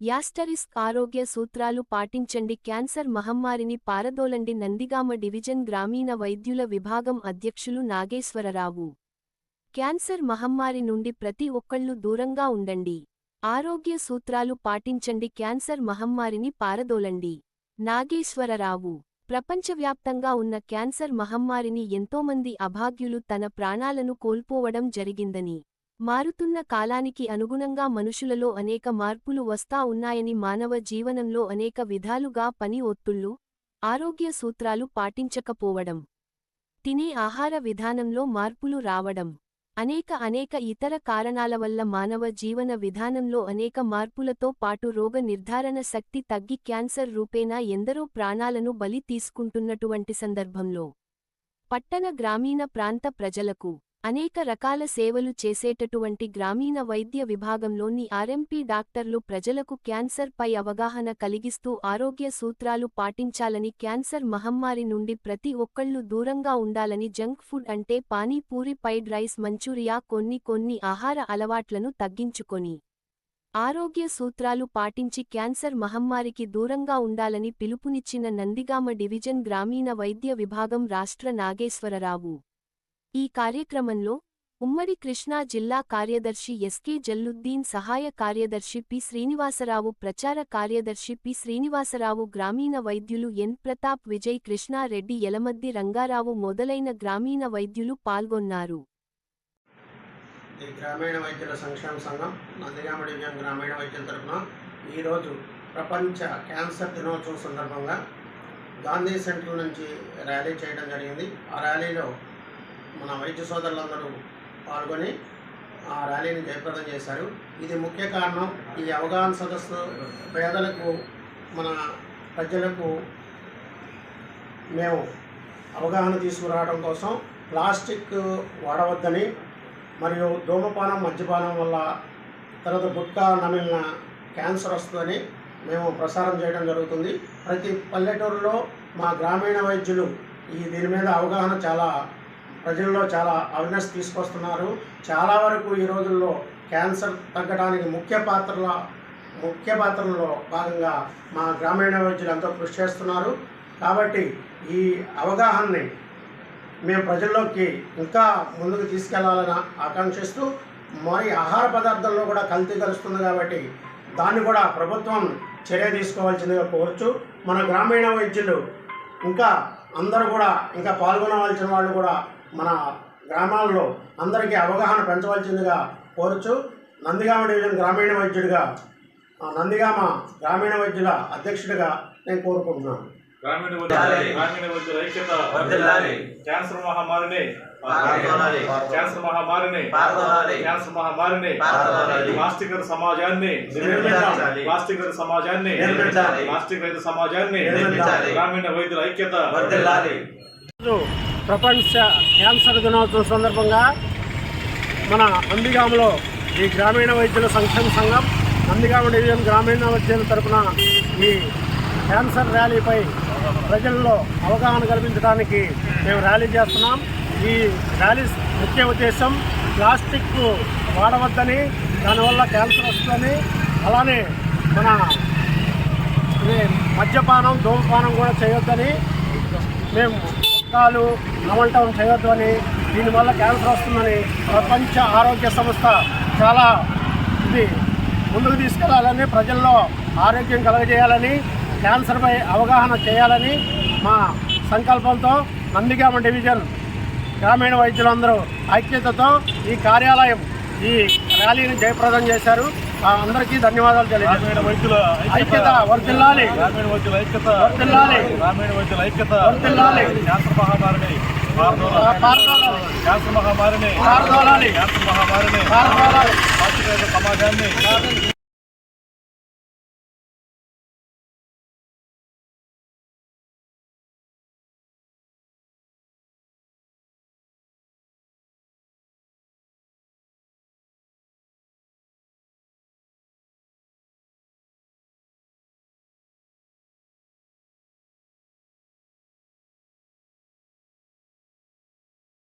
Asterisk ఆరోగ్య సూత్రాలు పాటించండి. క్యాన్సర్ మహమ్మారిని పారదోలండి. నందిగామ డివిజన్ గ్రామీణ వైద్యుల విభాగం అధ్యక్షులు నాగేశ్వరరావు. క్యాన్సర్ మహమ్మారి నుండి ప్రతి ఒక్కళ్ళు దూరంగా ఉండండి. ఆరోగ్య సూత్రాలు పాటించండి. క్యాన్సర్ మహమ్మారిని పారదోలండి. నాగేశ్వరరావు. ప్రపంచవ్యాప్తంగా ఉన్న క్యాన్సర్ మహమ్మారిని ఎంతోమంది అభాగ్యులు తన ప్రాణాలను కోల్పోవడం జరిగిందని మారుతున్న కాలానికి అనుగుణంగా మనుషులలో అనేక మార్పులు వస్తా ఉన్నాయని మానవ జీవనంలో అనేక విధాలుగా పని ఒత్తుళ్ళు ఆరోగ్య సూత్రాలు పాటించకపోవడం తినే ఆహార విధానంలో మార్పులు రావడం అనేక అనేక ఇతర కారణాల వల్ల మానవ జీవన విధానంలో అనేక మార్పులతో పాటు రోగ నిర్ధారణ శక్తి తగ్గి క్యాన్సర్ రూపేణా ఎందరో ప్రాణాలను బలి తీసుకుంటున్నటువంటి సందర్భంలో పట్టణ గ్రామీణ ప్రాంత ప్రజలకు అనేక రకాల సేవలు చేసేటటువంటి గ్రామీణ వైద్య విభాగంలోని ఆర్ఎంపీ డాక్టర్లు ప్రజలకు క్యాన్సర్ పై అవగాహన కలిగిస్తూ ఆరోగ్య సూత్రాలు పాటించాలని క్యాన్సర్ మహమ్మారి నుండి ప్రతి ఒక్కళ్ళు దూరంగా ఉండాలని జంక్ ఫుడ్ అంటే పానీపూరి పైడ్ రైస్ మంచూరియా కొన్ని కొన్ని ఆహార అలవాట్లను తగ్గించుకొని ఆరోగ్య సూత్రాలు పాటించి క్యాన్సర్ మహమ్మారికి దూరంగా ఉండాలని పిలుపునిచ్చిన నందిగామ డివిజన్ గ్రామీణ వైద్య విభాగం రాష్ట్ర నాగేశ్వరరావు. ఈ కార్యక్రమంలో ఉమ్మడి కృష్ణా జిల్లా కార్యదర్శి ఎస్కే జల్లుద్దీన్ సహాయ కార్యదర్శి పి శ్రీనివాసరావు ప్రచార కార్యదర్శి పి శ్రీనివాసరావు గ్రామీణ వైద్యులు ఎన్ ప్రతాప్ విజయ్ కృష్ణారెడ్డి యలమద్ది రంగారావు మొదలైన గ్రామీణ వైద్యులు పాల్గొన్నారు. గ్రామీణ వైద్యుల సంక్షేమ సంఘం నందిగామ డివిజన్ గ్రామీణ వైద్యుల తరఫున ఈరోజు ప్రపంచ క్యాన్సర్ దినోత్సవం సందర్భంగా గాంధీ సెంటర్ నుంచి ర్యాలీ చేయడం జరిగింది. ఆ ర్యాలీలో మన వైద్య సోదరులందరూ పాల్గొని ఆ ర్యాలీని జయప్రదం చేశారు. ఇది ముఖ్య కారణం. ఈ అవగాహన సదస్సు పేదలకు మన ప్రజలకు మేము అవగాహన తీసుకురావడం కోసం ప్లాస్టిక్ వాడవద్దని మరియు ధూమపానం మద్యపానం వల్ల తర్వాత గుట్కా నమిలిన క్యాన్సర్ వస్తుందని మేము ప్రసారం చేయడం జరుగుతుంది. ప్రతి పల్లెటూరులో మా గ్రామీణ వైద్యులు ఈ దీని మీద అవగాహన చాలా ప్రజల్లో చాలా అవేర్నెస్ తీసుకొస్తున్నారు. చాలా వరకు ఈ రోజుల్లో క్యాన్సర్ తగ్గడానికి ముఖ్య పాత్రల ముఖ్య పాత్రలో భాగంగా మా గ్రామీణ వైద్యులు ఎంతో కృషి చేస్తున్నారు. కాబట్టి ఈ అవగాహనని మేము ప్రజల్లోకి ఇంకా ముందుకు తీసుకెళ్ళాలని ఆకాంక్షిస్తూ మరి ఆహార పదార్థాల్లో కూడా కల్తీ కలుస్తుంది కాబట్టి దాన్ని కూడా ప్రభుత్వం చర్య తీసుకోవాల్సిందిగా కోరుచు మన గ్రామీణ వైద్యులు ఇంకా అందరూ కూడా ఇంకా పాల్గొనవలసిన వాళ్ళు కూడా మన గ్రామాల్లో అందరికీ అవగాహన పెంచవలసిందిగా కోరుచు నందిగామ డివిజన్ గ్రామీణ వైద్యుడిగా ఆ, నందిగామ గ్రామీణ వైద్యుల అధ్యక్షుడిగా నేను కోరుకుంటున్నాను గ్రామీణ గ్రామీణ వైద్యుల ఐక్యత వర్ధిల్లాలి. క్యాన్సర్ మహమ్మారిని పాల్గొనాలి. క్యాన్సర్ మహమ్మారిని పాల్గొనాలి. క్యాన్సర్ మహమ్మారిని పాల్గొనాలి. ప్లాస్టిక్ రహిత సమాజాన్ని. ప్లాస్టిక్ సమాజాన్ని. ప్లాస్టిక్ సమాజాన్ని. గ్రామీణ వైద్యుల ఐక్యత ప్రపంచ క్యాన్సర్ దినోత్సవం సందర్భంగా మన నందిగామలో ఈ గ్రామీణ వైద్యుల సంక్షేమ సంఘం నందిగామ డివిజన్ గ్రామీణ వైద్యుల తరఫున ఈ క్యాన్సర్ ర్యాలీపై ప్రజల్లో అవగాహన కల్పించడానికి మేము ర్యాలీ చేస్తున్నాం. ఈ ర్యాలీ ముఖ్య ఉద్దేశం ప్లాస్టిక్ వాడవద్దని దానివల్ల క్యాన్సర్ వస్తుందని అలానే మన మద్యపానం ధూమపానం కూడా చేయొద్దని మేము పుస్తకాలు అమలటం చేయొద్దని దీనివల్ల క్యాన్సర్ వస్తుందని ప్రపంచ ఆరోగ్య సంస్థ చాలా ఇది ముందుకు తీసుకెళ్ళాలని ప్రజల్లో ఆరోగ్యం కలగజేయాలని క్యాన్సర్పై అవగాహన చేయాలని మా సంకల్పంతో నందిగామ డివిజన్ గ్రామీణ వైద్యులందరూ ఐక్యతతో ఈ కార్యాలయం ఈ ర్యాలీని జయప్రదం చేశారు. అందరికీ ధన్యవాదాలు గ్రామీణ తెలియజేస్తాను వైద్యుల ఐక్యత వర్ధిల్లాలి గ్రామీణ వైద్యుల ఐక్యత వర్ధిల్లాలి. గ్రామీణ వైద్యుల ఐక్యత వర్ధిల్లాలి. క్యాన్సర్ మహమ్మారిని పారదోలాలి. పారదోలాలి. క్యాన్సర్ మహమ్మారిని పారదోలాలి. క్యాన్సర్ మహమ్మారిని పారదోలాలి. ప్లాస్టిక్ రహిత సమాజాన్ని